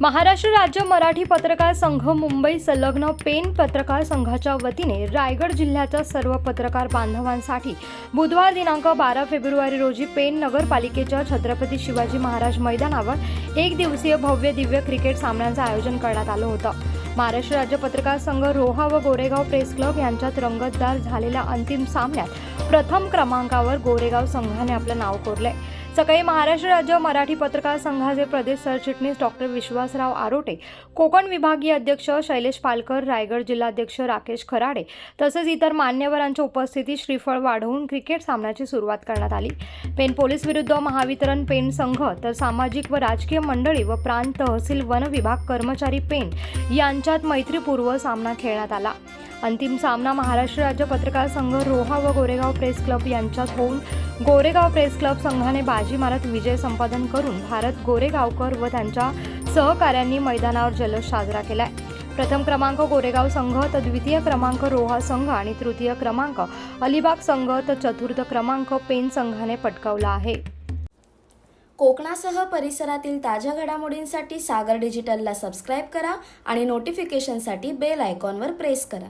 महाराष्ट्र राज्य मराठी पत्रकार संघ मुंबई संलग्न पेन पत्रकार संघाच्या वतीने रायगड जिल्ह्याच्या सर्व पत्रकार बांधवांसाठी बुधवार दिनांक बारा फेब्रुवारी रोजी पेन नगरपालिकेच्या छत्रपती शिवाजी महाराज मैदानावर एक दिवसीय भव्य दिव्य क्रिकेट सामन्यांचं आयोजन करण्यात आलं होतं. महाराष्ट्र राज्य पत्रकार संघ रोहा व गोरेगाव प्रेस क्लब यांच्यात रंगतदार झालेल्या अंतिम सामन्यात प्रथम क्रमांकावर गोरेगाव संघाने आपलं नाव कोरलंय. सकाळी महाराष्ट्र राज्य मराठी पत्रकार संघाचे प्रदेश सरचिटणीस डॉक्टर विश्वासराव आरोटे कोकण विभागीय अध्यक्ष शैलेश पालकर रायगड जिल्हाध्यक्ष राकेश खराडे तसेच इतर मान्यवरांच्या उपस्थितीत श्रीफळ वाढवून क्रिकेट सामन्याची सुरुवात करण्यात आली. पेन पोलीस विरुद्ध महावितरण पेन संघ तर सामाजिक व राजकीय मंडळी व प्रांत तहसील वन विभाग कर्मचारी पेन यांच्यात मैत्रीपूर्व सामना खेळण्यात आला. अंतिम सामना महाराष्ट्र राज्य पत्रकार संघ रोहा व गोरेगाव प्रेस क्लब यांच्यात होऊन गोरेगाव प्रेस क्लब संघाने बाजी मारत विजय संपादन करून भारत गोरेगावकर व त्यांच्या सहकाऱ्यांनी मैदानावर जल्लोष साजरा केलाय. प्रथम क्रमांक गोरेगाव संघ तर द्वितीय क्रमांक रोहा संघ आणि तृतीय क्रमांक अलिबाग संघ तर चतुर्थ क्रमांक पेन संघाने पटकावला आहे. कोकणासह परिसरातील ताज्या घडामोडींसाठी सागर डिजिटलला सबस्क्राईब करा आणि नोटिफिकेशनसाठी बेल आयकॉनवर प्रेस करा.